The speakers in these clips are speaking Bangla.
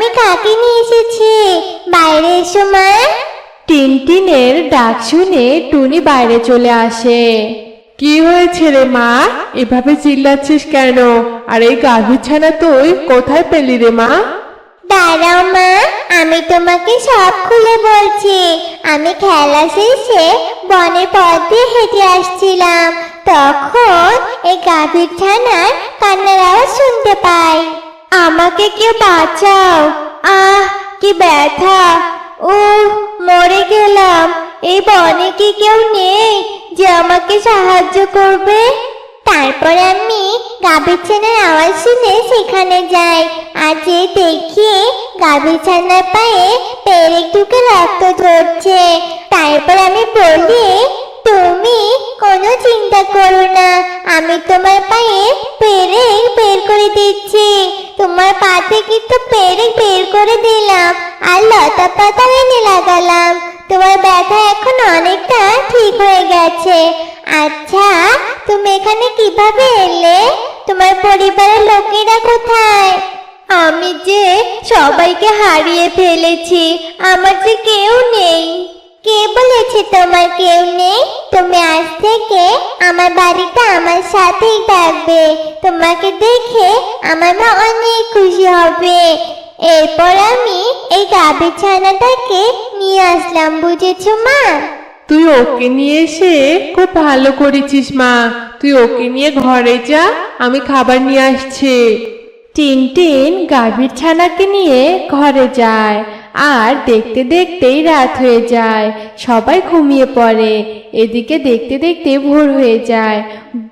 আমি কাকে নিয়ে এসেছি? বাইরে এসো মা। টিনটিনের ডাক শুনে টুনি বাইরে চলে আসে। কি হয়েছে রে মা? এভাবে চিল্লাচ্ছিস কেন? আর এই গাভীর ছানা তুই কোথায় পেলি রে মা? দাঁড়াও মা। আমি তোমাকে সব খুলে বলছি। আমি খেলা শেষে বনের পথ দিয়ে হেঁটে আসছিলাম। তখন এই গাভীর ছানার কান্নার আওয়াজ শুনতে পাই। আমাকে কেউ বাঁচাও। আহ, কি ব্যথা। ও মরে গেলাম। এই বনে কি কেউ নেই যে আমাকে সাহায্য করবে? তারপর আমি গাভীর ছানার আওয়াজ শুনে সেখানে যাই। আর যে দেখি গাভীর ছানার পায়ে পেরেক ঢুকে রক্ত ঝরছে। তারপর আমি বলি, তুমি কোনো চিন্তা করো না। আমি তোমার পায়ে পেরেক বের করে দিচ্ছি। তোমার পা থেকে তো পেরেক বের করে দিলাম আর লতা পাতা এনে লাগালাম। তোমার ব্যথা এখন অনেকটা ঠিক হয়ে গেছে। আচ্ছা তুমি এখানে কীভাবে এলে? তোমার পরিবারের লোকেরা কোথায়? আমি যে সবাইকে হারিয়ে ফেলেছি, আমার যে কেউ নেই। কে বলেছে তোমার কেউ নেই? তুমি আজ থেকে আমার বাড়িতে আমার সাথেই থাকবে। তোমাকে দেখে আমার মা অনেক খুশি হবে। এরপর আমি এই গাভীর ছানাটাকে নিয়ে আসলাম বুঝেছ মা? তুই ওকে নিয়ে এসে খুব ভালো করেছিস মা। তুই ওকে নিয়ে ঘরে যা আমি খাবার নিয়ে আসছি। টিনটিন গাভীর ছানাকে নিয়ে ঘরে যায়। আর দেখতে দেখতেই রাত হয়ে যায়। সবাই ঘুমিয়ে পড়ে। এদিকে দেখতে দেখতে ভোর হয়ে যায়।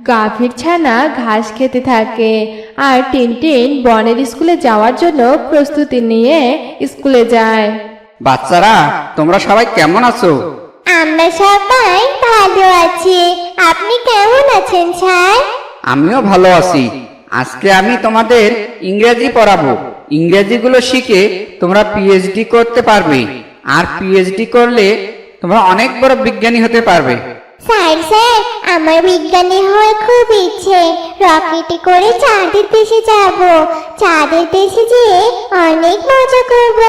গাভীর ছানা ঘাস খেতে থাকে আর টিনটিন বনের স্কুলে যাওয়ার জন্য প্রস্তুতি নিয়ে স্কুলে যায়। বাচ্চারা তোমরা সবাই কেমন আছো? আমরা সবাই ভালো আছি। আপনি কেমন আছেন স্যার? আমিও ভালো আছি। আজকে আমি তোমাদের ইংরেজি পড়াবো। ইংরেজিগুলো শিখে তোমরা পিএইচডি করতে পারবে। আর পিএইচডি করলে তোমরা অনেক বড় বিজ্ঞানী হতে পারবে। স্যার স্যার আমার বিজ্ঞানী হওয়ার খুব ইচ্ছে। রকেটে করে চাঁদের দেশে যাব। চাঁদের দেশে যেয়ে অনেক মজা করব।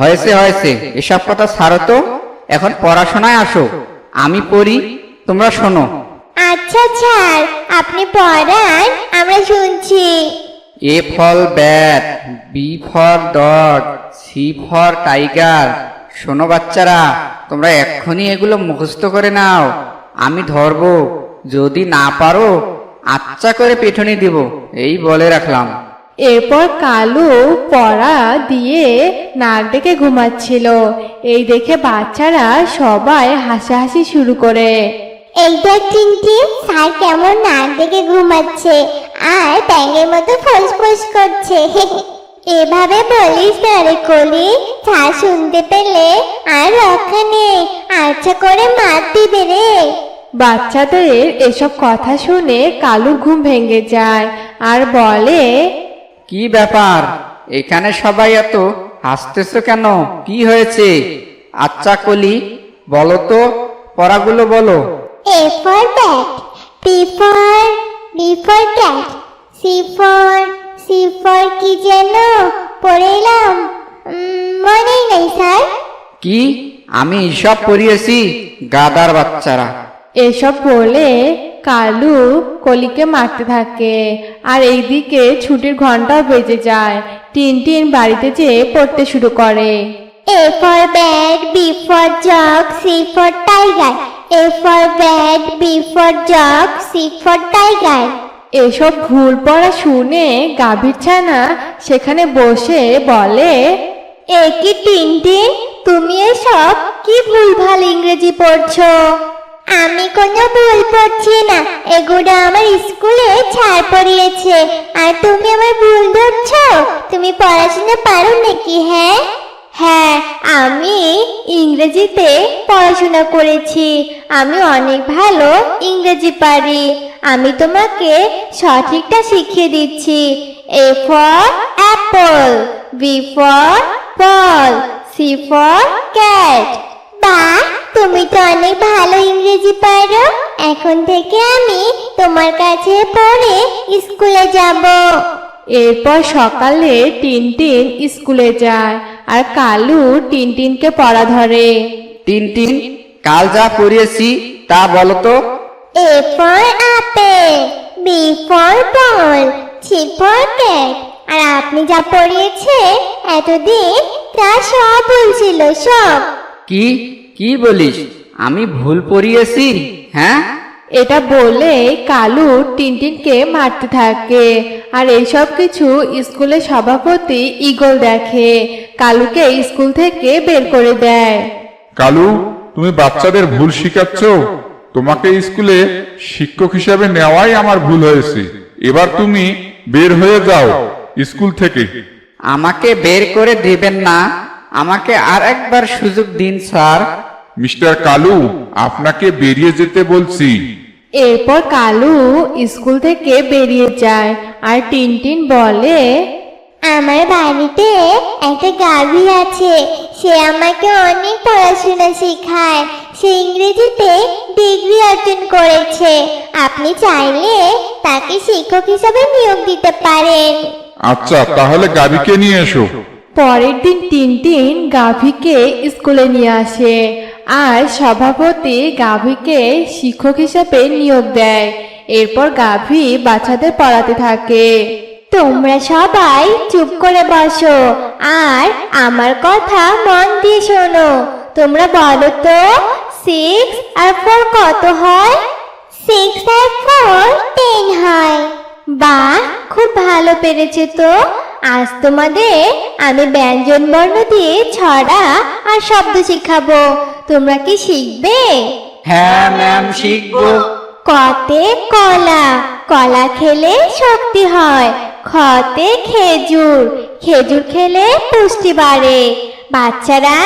হয়েছে হয়েছে। এসব কথা ছাড়ো তো। এখন পড়াশোনায় আসো। আমি পড়ি তোমরা শোনো। আচ্ছা স্যার আপনি পড়ান আমরা শুনছি। A for bat B for dog C for tiger. শোনো বাচ্চারা। তোমরা এক্ষুনি এগুলো মুখস্থ করে নাও। আমি ধরবো। যদি না পারো আচ্ছা করে পেছনে দিব। এই বলে রাখলাম। এরপর কালু পড়া দিয়ে নাক ডেকে ঘুমাচ্ছিল। এই দেখে বাচ্চারা সবাই হাসাহাসি শুরু করে। এই দেখ চিনটি স্যার কেমন নাক দেখে ঘুমাচ্ছে। আর ব্যাঙের মতো ফোস ফোস করছে। এভাবে বলিস না রে কলি। স্যার শুনতে পেলে আর রক্ষা নেই আচ্ছা করে মার দিবে রে। বাচ্চাদের এসব কথা শুনে কালু ঘুম ভেঙে যায় আর বলে কি ব্যাপার? এখানে সবাই এত হাসতেছো কেন? কি হয়েছে? আচ্ছা কলি বলো তো পড়াগুলো বলো। A for bat, B for B for cat, C for C for কি যেন পড়ে এলাম উম, মনেই নেই স্যার। কি? আমি সব পড়িয়েছি গাদার বাচ্চারা। এসব বলে কালু কলিকে মারতে থাকে আর এইদিকে ছুটির ঘন্টাও বেজে যায়। টিন টিন বাড়িতে যেয়ে পড়তে শুরু করে। A for bat, B for jog, C for tiger. A for bat, B for jog, C for tiger. এসব ভুল পড়া শুনে গাভীর ছানা সেখানে বসে বলে, এ কি টিন টিন তুমি এসব কি ভুলভাল ইংরেজি পড়ছো? আমি কোনো ভুল পড়ছি না। এগুলো আমার স্কুলে ছাড় পড়িয়েছে। আর তুমি আমার ভুল ধরছো? তুমি পড়াশোনা পারো নাকি হ্যাঁ? হ্যাঁ আমি ইংরেজিতে পড়াশোনা করেছি। আমি অনেক ভালো ইংরেজি পারি। আমি তোমাকে সঠিকটা শিখিয়ে দিচ্ছি। A for apple B for ball C for cat বা তুমি তো অনেক ভালো ইংরেজি পারো। এখন থেকে আমি তোমার কাছে পড়ে স্কুলে যাব। এরপর সকালে টিনটিন স্কুলে যায়। আর কালু টিনটিনকে পড়া ধরে। তিন তিন কাল যা পড়িয়েছি তা বলো তো A for apple, B for ball, C for cat. আর আপনি যা পড়িয়েছে এতদিন তা সব ভুল ছিল সব। কি কি বলিস? আমি ভুল পড়িয়েছি? হ্যাঁ? এটা বলে কালু টিনটিনকে মারতে থাকে। আর এইসব কিছু স্কুলের সভাপতি ইগল দেখে। কালুকে স্কুল থেকে বের করে দেয়। কালু তুমি বাচ্চাদের ভুল শিখাচ্ছ? তোমাকে স্কুলে শিক্ষক হিসাবে নেওয়াই আমার ভুল হয়েছে। এবার তুমি বের হয়ে যাও স্কুল থেকে। আমাকে বের করে দেবেন না। আমাকে আর একবার সুযোগ দিন স্যার। মিস্টার কালু আপনাকে বেরিয়ে যেতে বলছি। এরপর কালু স্কুল থেকে বেরিয়ে যায় আর টিনটিন বলে আমার বাড়িতে একটা গাভী আছে। সে আমাকে অনেক পড়াশোনা শেখায়। সে ইংরেজিতে ডিগ্রি অর্জন করেছে। আপনি চাইলে তাকে শিক্ষক হিসাবে নিয়োগ দিতে পারেন। আচ্ছা তাহলে গাড়িকে নিয়ে এসো। পরের দিন টিনটিন গাভীকে স্কুলে নিয়ে আসে। আর সভাপতি গাভীকে শিক্ষক হিসাবে নিয়োগ দেয়। এরপর গাভী বাচ্চাদের পড়াতে থাকে। তোমরা সবাই চুপ করে বসো আর আমার কথা মন দিয়ে শোনো। তোমরা বলো তো সিক্স আর ফোর কত হয়? সিক্স আর ফোর টেন হয়। বা খুব ভালো পেরেছে তো। আজ তোমাদের আমি ব্যঞ্জন বর্ণ দিয়ে ছড়া আর শব্দ শিখাবো। তোমরা কি শিখবে? হ্যাঁ ম্যাম শিখব। কতে কলা কলা খেলে শক্তি হয় খতে খেজুর খেজুর খেলে পুষ্টি বাড়ে। বাচ্চারা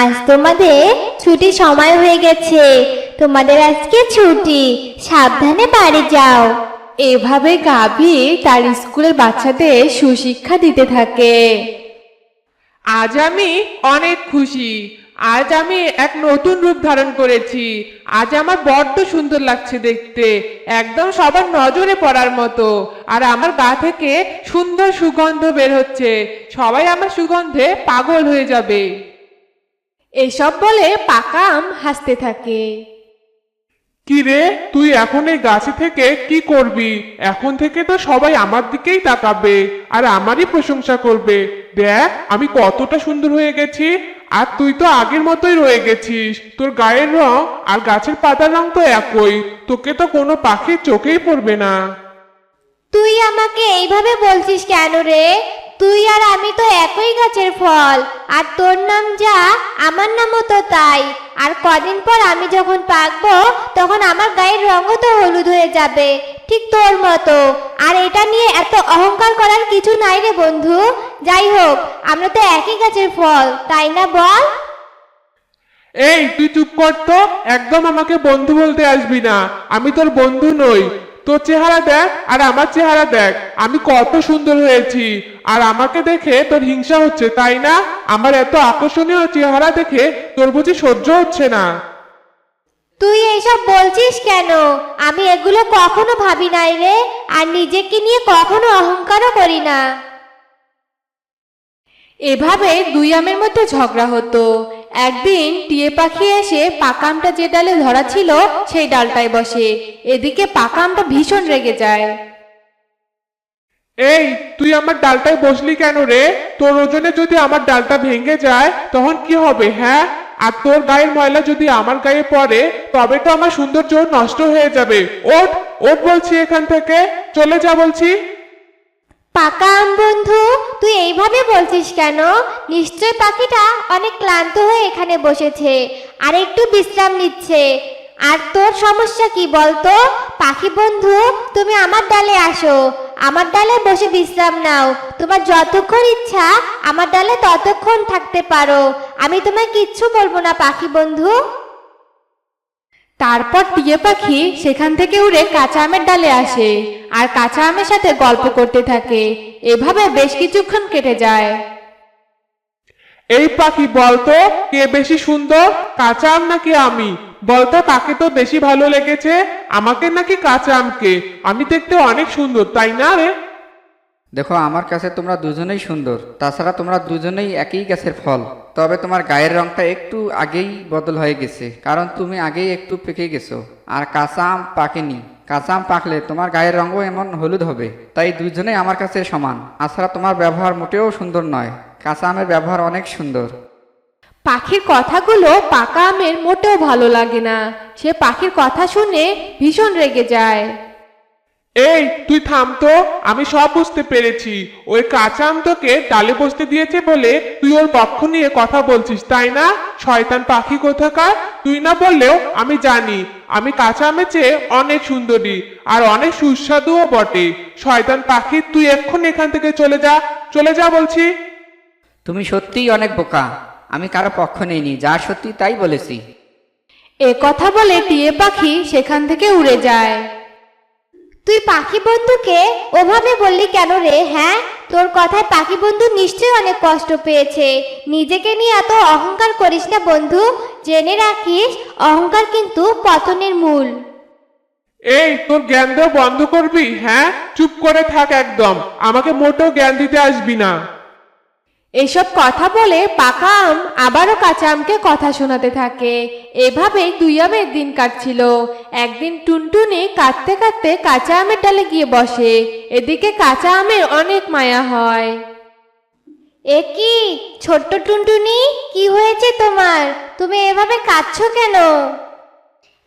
আজ তোমাদের ছুটি সময় হয়ে গেছে তোমাদের আজকে ছুটি সাবধানে বাড়ি যাও। এভাবে গাভী তার স্কুলের বাচ্চাদের সুশিক্ষা দিতে থাকে। আজ আমি অনেক খুশি। আজ আমি এক নতুন রূপ ধারণ করেছি। আজ আমার বড্ড সুন্দর লাগছে দেখতে। একদম সবার নজরে পড়ার মতো। আর আমার গা থেকে সুন্দর সুগন্ধ বের হচ্ছে। সবাই আমার সুগন্ধে পাগল হয়ে যাবে। এসব বলে পাকা আম হাসতে থাকে। কি রে? তুই এখন এই গাছে থেকে কি করবি? এখন থেকে তো সবাই আমার দিকেই তাকাবে। আর আমারই প্রশংসা করবে। দেখ আমি কতটা সুন্দর হয়ে গেছি। আর তুই তো আগের মতোই রয়ে গেছিস। তোর গায়ের রং আর গাছের পাতার রং তো একই। তোকে তো কোনো পাখির চোখেই পড়বে না। তুই আমাকে এইভাবে বলছিস কেন রে? তুই আর আমি তো একই গাছের ফল। আর তোর নাম যা, আমার নামও তো তাই। আর কদিন পর আমি যখন পাকবো, তখন আমার গায়ের রঙও তো হলুদ হয়ে যাবে। ঠিক তোর মতো। আর এটা নিয়ে এত অহংকার করার কিছু নাই রে বন্ধু। যাই হোক, আমরা তো একই গাছের ফল, তাই না বল? এই, তুই চুপ কর তো। একদম আমাকে বন্ধু বলতে আসবি না। আমি তোর বন্ধু নই। তোর চেহারা দেখ আর আমার চেহারা দেখ। আমি কত সুন্দর হয়েছি। আর আমাকে দেখে তোর হিংসা হচ্ছে, তাই না? আমার এত আকর্ষণীয় চেহারা দেখে তোর বুঝি সহ্য হচ্ছে না। তুই এইসব বলছিস কেন? আমি এগুলো কখনো ভাবি নাই রে আর নিজেকে নিয়ে কখনো অহংকারও করি না। এভাবে দুই আমের মধ্যে ঝগড়া হতো। একদিন টিয়ে পাখি এসে পাকামটা যে ডালে ধরা ছিল সেই ডালটায় বসে। এদিকে পাকা আমটা ভীষণ রেগে যায়। এই তুই আমার ডালটায় বসলি কেন রে? তোর ওজনে যদি আমার ডালটা ভেঙে যায় তখন কি হবে হ্যাঁ? আর তোর গায়ের ময়লা যদি আমার গায়ে পড়ে, তবে তো আমার সুন্দর সৌন্দর্য নষ্ট হয়ে যাবে। ওঠ ওঠ বলছি এখান থেকে। চলে যা বলছি। পাকা আম বন্ধু, তুই এইভাবে বলছিস কেন? নিশ্চয় পাখিটা অনেক ক্লান্ত হয়ে এখানে বসেছে আর একটু বিশ্রাম নিচ্ছে। আর তোর সমস্যা কি বলতো? পাখি বন্ধু, তুমি আমার ডালে আসো। আমার ডালে বসে বিশ্রাম নাও। তোমার যতক্ষণ ইচ্ছা আমার ডালে ততক্ষণ থাকতে পারো। আমি তোমায় কিচ্ছু বলব না পাখি বন্ধু। তারপর টিয়ে পাখি সেখান থেকে উড়ে কাঁচা আমের ডালে আসে আর কাঁচা আমের সাথে গল্প করতে থাকে। এভাবে বেশ কিছুক্ষণ কেটে যায়। এই পাখি বলতো কে বেশি সুন্দর কাঁচা আম নাকি আমি? বলতো, তাকে তো বেশি ভালো লেগেছে, আমাকে নাকি কাঁচা আমকে। আমি দেখতে অনেক সুন্দর, তাই না রে? দেখো, আমার কাছে তোমরা দুজনেই সুন্দর, তাছাড়া তোমরা দুজনেই একই গাছের ফল। তবে তোমার গায়ের রংটা একটু আগেই বদল হয়ে গেছে, কারণ তুমি আগেই একটু পেকে গেছো। আর কাঁচা আম পাকেনি। কাঁচা আম পাকলে তোমার গায়ের রঙও এমন হলুদ হবে। তাই দুজনেই আমার কাছে সমান। তাছাড়া তোমার ব্যবহার মোটেও সুন্দর নয়। কাঁচা আমের ব্যবহার অনেক সুন্দর। পাখির কথাগুলো পাকা আমের মোটেও ভালো লাগে না। সে পাখির কথা শুনে ভীষণ রেগে যায়। এই তুই থাম তো আমি সব বুঝতে পেরেছি। ওই কাঁচা আম তোকে ডালে বসতে দিয়েছে বলে তুই ওর পক্ষ নিয়ে কথা বলছিস তাই না? শয়তান পাখি কোথাকার? তুই না বললেও আমি জানি আমি কাঁচা আমের চেয়ে অনেক সুন্দরী আর অনেক সুস্বাদুও বটে। শয়তান পাখি তুই এক্ষুনি এখান থেকে চলে যা চলে যা বলছি। তুমি সত্যিই অনেক বোকা। আমি কারও পক্ষ নেইনি যা সত্যি তাই বলেছি। এ কথা বলে টিয়ে পাখি সেখান থেকে উড়ে যায়। তুই পাখি বন্ধুকে ওভাবে বললি কেন রে হ্যাঁ? তোর কথায় পাখি বন্ধু নিশ্চয়ই অনেক কষ্ট পেয়েছে। নিজেকে নিয়ে এত অহংকার করিস না বন্ধু জেনে রাখিস অহংকার কিন্তু পতনের মূল। এই তোর জ্ঞান দেওয়া বন্ধ করবি হ্যাঁ? চুপ করে থাক একদম। আমাকে মোটেও জ্ঞান দিতে আসবি না। এসব কথা বলে পাকা আম আবারও কাঁচা আমকে কথা শোনাতে থাকে। এভাবেই দুই আমের দিন কাটছিল। একদিন টুনটুনি কাঁদতে কাঁদতে কাঁচা আমের ডালে গিয়ে বসে। এদিকে কাঁচা আমের অনেক মায়া হয়। এ কি ছোট্ট টুনটুনি? কি হয়েছে তোমার? তুমি এভাবে কাঁদছো কেন?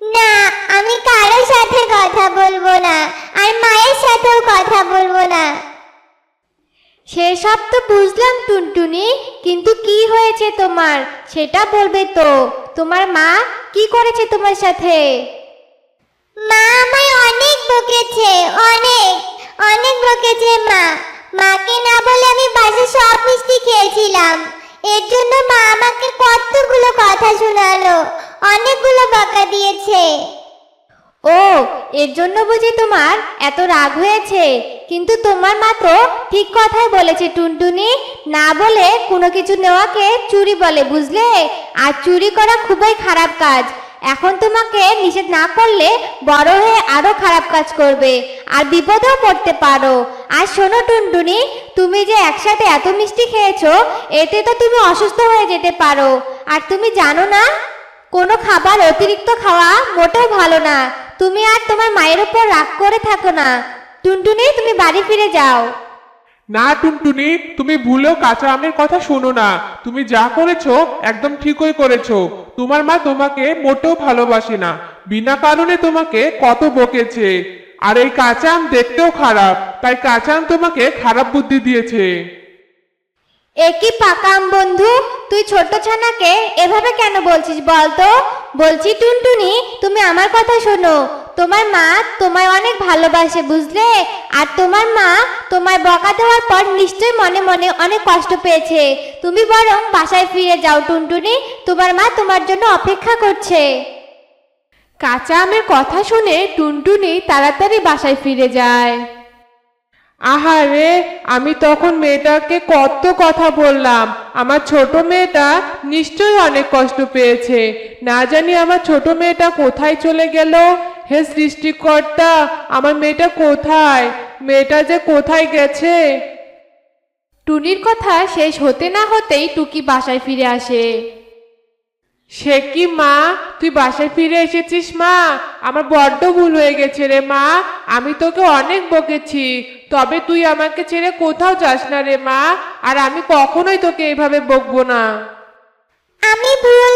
না আমি কারোর সাথে কথা বলব না। আর মায়ের সাথেও কথা বলব না। সেসব তো বুঝলাম টুনটুনি। কিন্তু কি হয়েছে তোমার? সেটা বলবে তো। তোমার মা কি করেছে তোমার সাথে? মা আমায় অনেক বকেছে অনেক অনেক বকেছে মা। মাকে না বলে আমি বাসে সব মিষ্টি খেয়েছিলাম। এর জন্য মা আমাকে কতগুলো কথা শোনালো অনেকগুলো বকা দিয়েছে। ও এর জন্য বুঝি তোমার এত রাগ হয়েছে? কিন্তু তোমার মা তো ঠিক কথাই বলেছে, টুনটুনি। না বলে কোনো কিছু নেওয়াকে চুরি বলে, বুঝলে? আর চুরি করা খুবই খারাপ কাজ। এখন তোমাকে নিষেধ না করলে বড় হয়ে আরও খারাপ কাজ করবে, আর বিপদেও পড়তে পারো। আর শোনো, টুনটুনি, তুমি যে একসাথে এত মিষ্টি খেয়েছো, এতে তো তুমি অসুস্থ হয়ে যেতে পারো। আর তুমি জানো না, কোনো খাবার অতিরিক্ত খাওয়া মোটেও ভালো না। তুমি আর তোমার মায়ের উপর রাগ করে থাকো না। টুনটুনি তুমি বাড়ি ফিরে যাও। না টুনটুনি তুমি ভুলেও কাঁচা আমের কথা শোনো না। তুমি যা করেছ একদম ঠিকই করেছ। তোমার মা তোমাকে মোটেও ভালোবাসে না। বিনা কারণে তোমাকে কত বকেছে। আর এই কাঁচা আম দেখতেও খারাপ। তাই কাঁচা আম তোমাকে খারাপ বুদ্ধি দিয়েছে। একই পাকাম বন্ধু? তুই ছোট ছানাকে এভাবে কেন বলছিস বলতো? বলছি টুনটুনি তুমি আমার কথা শোনো। তোমার মা তোমায় অনেক ভালোবাসে, বুঝলে? আর তোমার মা তোমায় বকা দেওয়ার পর নিশ্চয়ই মনে মনে অনেক কষ্ট পেয়েছে। তুমি বরং বাসায় ফিরে যাও, টুনটুনি। তোমার মা তোমার জন্য অপেক্ষা করছে। কাঁচা আমের কথা শুনে টুনটুনি তাড়াতাড়ি বাসায় ফিরে যায়। আহারে, আমি তখন মেয়েটাকে কত কথা বললাম। আমার ছোট মেয়েটা নিশ্চয়ই অনেক কষ্ট পেয়েছে। না জানি আমার ছোট মেয়েটা কোথায় চলে গেল। হে সৃষ্টিকর্তা আমার মেয়েটা কোথায়? মেয়েটা যে কোথায় গেছে? টুনির কথা শেষ হতে না হতেই টুকি বাসায় ফিরে আসে। সে কি মা? তুই বাসায় ফিরে এসেছিস মা? আমার বড্ড ভুল হয়ে গেছে রে মা। আমি তোকে অনেক বকেছি। তবে তুই আমাকে ছেড়ে কোথাও যাস না রে মা। আর আমি কখনোই তোকে এইভাবে বকবো না। আমি ভুল